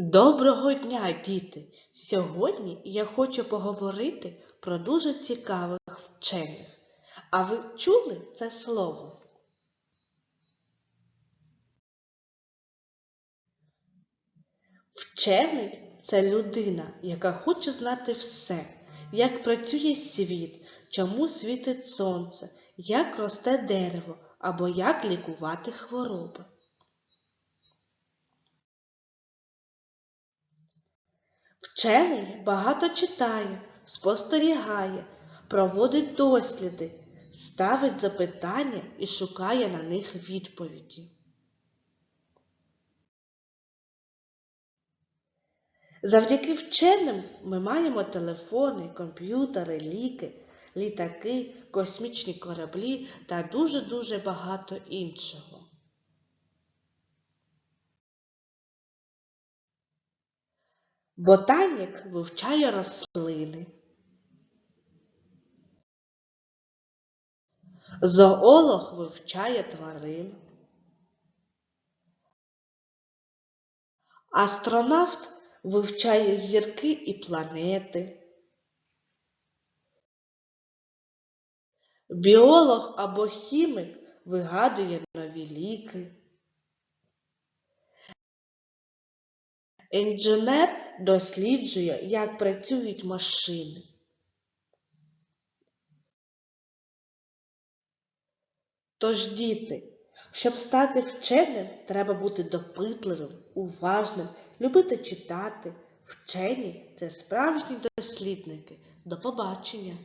Доброго дня, діти! Сьогодні я хочу поговорити про дуже цікавих вчених. А ви чули це слово? Вчений це людина, яка хоче знати все, як працює світ, чому світить сонце, як росте дерево або як лікувати хвороби. Вчений багато читає, спостерігає, проводить досліди, ставить запитання і шукає на них відповіді. Завдяки вченим ми маємо телефони, комп'ютери, ліки, літаки, космічні кораблі та дуже-дуже багато іншого. Ботанік вивчає рослини. Зоолог вивчає тварин. Астронавт вивчає зірки і планети. Біолог або хімік вигадує нові ліки. Інженер досліджує, як працюють машини. Тож, діти, щоб стати вченим, треба бути допитливим, уважним, любити читати. Вчені це справжні дослідники. До побачення!